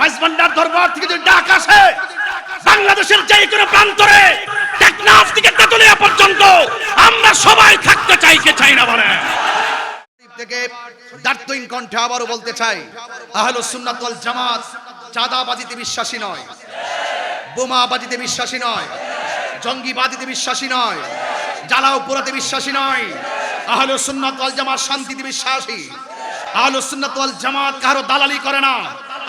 মাইজবান্ডার দরবার থেকে যদি ডাক আসে, বাংলাদেশের যে কোনো প্রান্তরে, টেকনাফ থেকে তেতুলিয়া পর্যন্ত আমরা সবাই থাকতে চাই, কে চাই না বলে থেকে দার্থহীন কণ্ঠে আবারও বলতে চাই, আহলো সুন্নাত ওয়াল জামাত চাঁদাবাজিতে বিশ্বাসী নয়, বোমাবাজিতে বিশ্বাসী নয় জঙ্গিবাজিতে বিশ্বাসী নয় জ্বালাও পোড়াতে বিশ্বাসী নয়, আহলো সুন্নাত ওয়াল জামাত শান্তিতে বিশ্বাসী, আহলো সুন্নাত ওয়াল জামাত কারও দালালি করে না।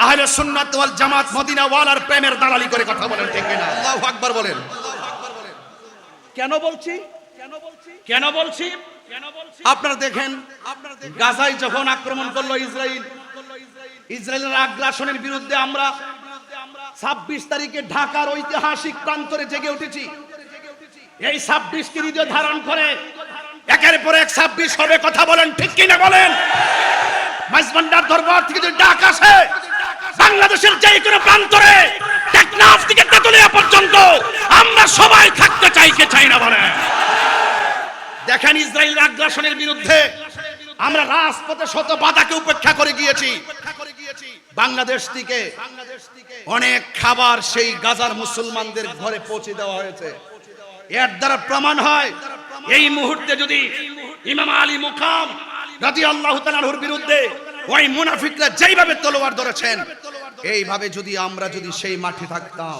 আহলে সুন্নাত ওয়াল জামাত মদিনা ওয়ালার প্রেমের দালালি করে কথা বলেন ঠিক না আল্লাহু আকবার বলেন। কেন বলছি? কেন বলছি? কেন বলছি কেন বলছি আপনারা দেখেন গাজায় যখন আক্রমণ করল ইসরায়েল ইসরায়েলের আগ্রাসনের বিরুদ্ধে আমরা ছাব্বিশ তারিখে ঢাকার ঐতিহাসিক প্রান্তরে জেগে উঠেছি। এই ছাব্বিশ কে হৃদয় ধারণ করে একের পর এক ছাব্বিশ হবে কথা বলেন ঠিক কিনা বলেন? মাইজবান্ডার দরবার থেকে যদি ডাক আসে বাংলাদেশের যে কোনো প্রান্তরে টেকনাফ থেকে তেতুলিয়া পর্যন্ত আমরা সবাই থাকতে চাই, কে চাই না বলেন দেখেন ইসরায়েলের আগ্রাসনের বিরুদ্ধে আমরা রাজপথে শত বাধাকে উপেক্ষা করে গিয়েছি। বাংলাদেশ থেকে অনেক খাবার সেই গাজার মুসলমানদের ঘরে পৌঁছে দেওয়া হয়েছে। এর দ্বারা প্রমাণ হয়, এই মুহূর্তে যদি ইমাম আলী মুকাম রাজি আল্লাহ তালাহুর বিরুদ্ধে ওই মুনাফিকরা যেইভাবে তলোয়ার ধরেছেন এইভাবে যদি আমরা যদি সেই মাঠে থাকতাম,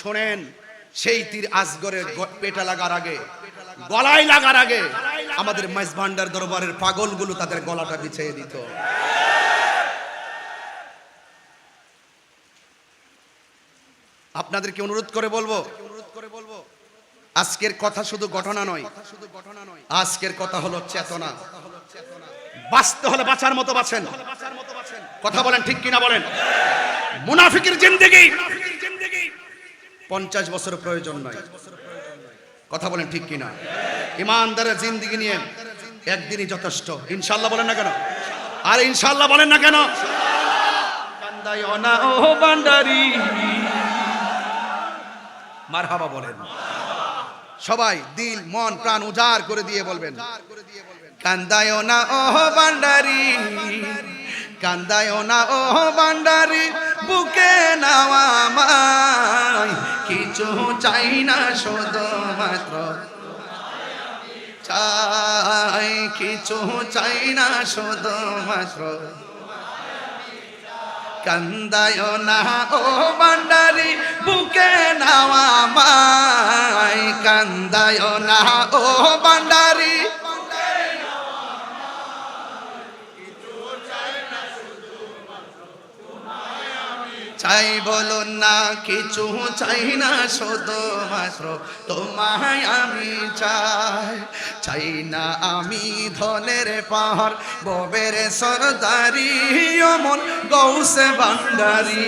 শোনেন, সেই তীর আসগরের পেটা লাগার আগে, গলায় লাগার আগে, আমাদের মাইজ ভান্ডার দরবারের পাগলগুলো তাদের গলাটা বিছিয়ে দিত। আপনাদেরকে অনুরোধ করে বলব, আজকের কথা শুধু ঘটনা নয়, আজকের কথা হলো চেতনা। বাঁচতে হলে বাঁচার মতো বাঁচেন। কথা বলেন ঠিক কিনা বলেন? মুনাফিকের জিন্দেগি। পঞ্চাশ বছর প্রয়োজন নয়। কথা বলেন ঠিক কিনা? ইমানদারের জিন্দিগি নিয়ে একদিনই যথেষ্ট। ইনশাল্লাহ বলেন না কেন? আর ইনশাল্লাহ বলেন না কেন? বান্ডারি মারহাবা বলেন। সবাই দিল মন প্রাণ উজাড় করে দিয়ে বলবেন। কান্দায় না ও ভান্ডারি কান্দায় না, ও ভান্ডারি, বুকে নাওয়া কিছু চাই না, শুধু মাত্র চাই। কিছু চাই না, শুধু মাত্র কান্দায় না, ও ভান্ডারি, বুকে নাওয়া কান্দায় না, ও ভান্ডারি চাই বলো না, কিছু চাই না, শুধু মাত্র তোমায় আমি চাই। চাই না আমি ধনের পাহাড়, ববের সরদারি, অমন গৌসে ভান্ডারি।